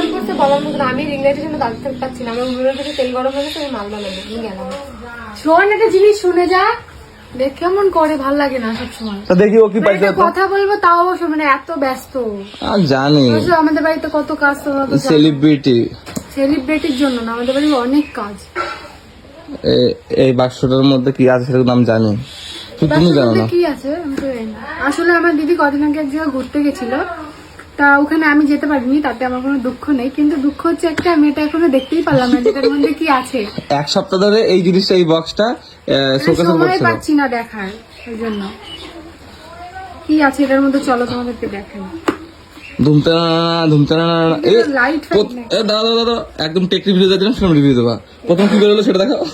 গরম করতে বলার মতো আমি জন্য দাঁড়াতে পারছি না আমার তেল গরম হয়ে গেছে আমি আমি গেলাম। শোন একটা জিনিস শুনে যা। দেখ কেমন করে ভালো লাগে না সবসময়। তা দেখি ও কি মানে পাইছে কথা বলব তাও অবশ্য মানে এত ব্যস্ত। আর জানি। আমাদের বাড়িতে কত কাজ তো সেলিব্রিটি সেলিব্রিটির জন্য না আমাদের বাড়িতে অনেক কাজ। এই বাক্সটার মধ্যে কি আছে সেটা আমি জানি। তুমি জানো না। কি আছে। আসলে আমার দিদি কদিন আগে এক জায়গায় ঘুরতে গেছিল। তা ওখানে আমি যেতে পারিনি তাতে আমার কোনো দুঃখ নেই। কিন্তু দুঃখ হচ্ছে একটা আমি এটা এখনও দেখতেই পারলাম না যেটার মধ্যে কি আছে। এক সপ্তাহ ধরে এই জিনিসটা এই বক্সটা শোকেসে সময় করছিল পাচ্ছি না দেখার ওই জন্য। কি আছে এটার মধ্যে? চলো তোমাদেরকে দেখাই। ধুমতা ধুমতা এ লাইট এ দাদা দাদা একদম টেকনিক ভিডিও দিলাম সেরকম রিভিউ দেবা। প্রথম কি বেরোলো সেটা দেখাও।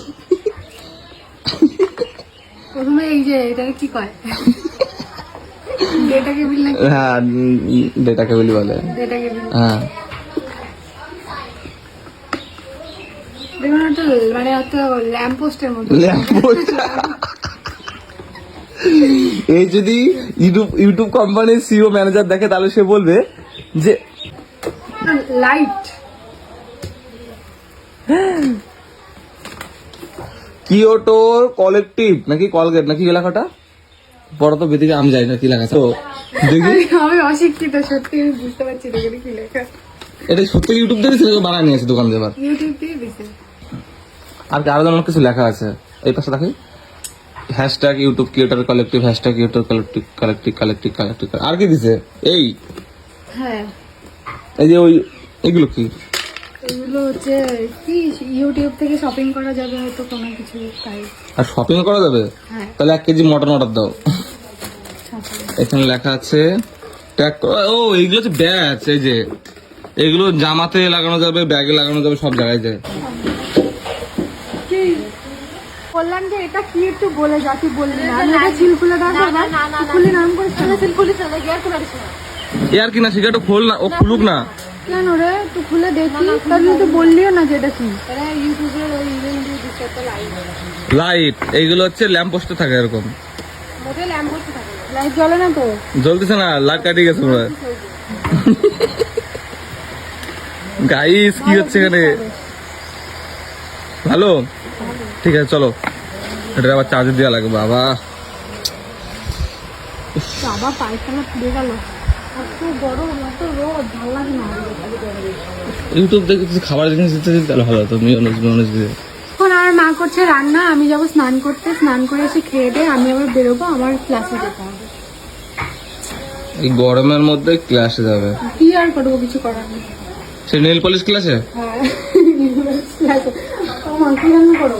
প্রথমে এই যে এটাকে কি কয়? ডেটাকে বিল নাকি? হ্যাঁ ডেটাকে বলি বলে। হ্যাঁ। দেখুন একটা মানে একটা ল্যাম্প পোস্টের মতো। ল্যাম্পপোস্ট এই যদি ইউটিউব ইউটিউব কোম্পানির সিও ম্যানেজার দেখে তাহলে সে বলবে যে লাইট। কিওটোর কলেকটিভ নাকি কলগেট নাকি কি বড় তো বেদিকে আমি যাই না কি লেখা তো দেখি। আমি অশিক্ষিত সত্যি আমি বুঝতে পারছি না এখানে কি লেখা। এটা সত্যি ইউটিউব থেকে ছেলে বানায় নিয়েছে দোকান দেবার ইউটিউব দিয়ে দিছে। আর কিছু লেখা আছে। এই পাশে দেখি। Hashtag YouTube creator collective hashtag YouTube collective collective collective collective আর কি দিছে? এই। হ্যাঁ। এই যে ওই এগুলো কি? এগুলো হচ্ছে কি ইউটিউব থেকে শপিং করা যাবে হয়তো কোনো কিছু তাই। আর শপিং করা যাবে? হ্যাঁ। তাহলে এক কেজি মটন অর্ডার দাও। এখানে লেখা আছে ও এইগুলো হচ্ছে ব্যাচ এই যে এগুলো জামাতে লাগানো যাবে ব্যাগে লাগানো যাবে সব জায়গায় যায়। কি? বললাম যে এটা কি একটু বলে যা তুই বললি না? আমি এটা চিল খুলে দাও খুলে নাম করে সিম্পলি চলে গিয়ে আর কোনো কিছু না। খোল ও খুলুক না। কেন রে তুই খুলে দেখি। তাহলে তুই বললিও না যে এটা কি। এরা ওই ইভেন্ট দিয়ে দিচ্ছে একটা লাইভ লাইট এইগুলো হচ্ছে ল্যাম্প পোস্টে থাকে এরকম। মোটে ল্যাম্প। লাইট জ্বলে না তো? জ্বলতেছে না লাইট কাটিয়ে গেছে মনে হয় গাইস কি হচ্ছে এখানে? ভালো। ঠিক আছে চলো। এটা আবার চার্জ দেওয়া লাগবে বাবা। পায়খানা গেল। ইউটিউব থেকে কিছু খাবার জিনিস দিতে তাহলে ভালো হতো দিয়ে এখন আমার মা করছে রান্না আমি যাব স্নান করতে। স্নান করে এসে খেয়ে দিয়ে আমি আবার বেরোবো আমার ক্লাসে যেতে হবে। এই গরমের মধ্যে ক্লাসে যাবে। কি আর করব কিছু করার নেই। সে নেল পলিশ ক্লাসে হ্যাঁ ক্লাসে আমার কি করব?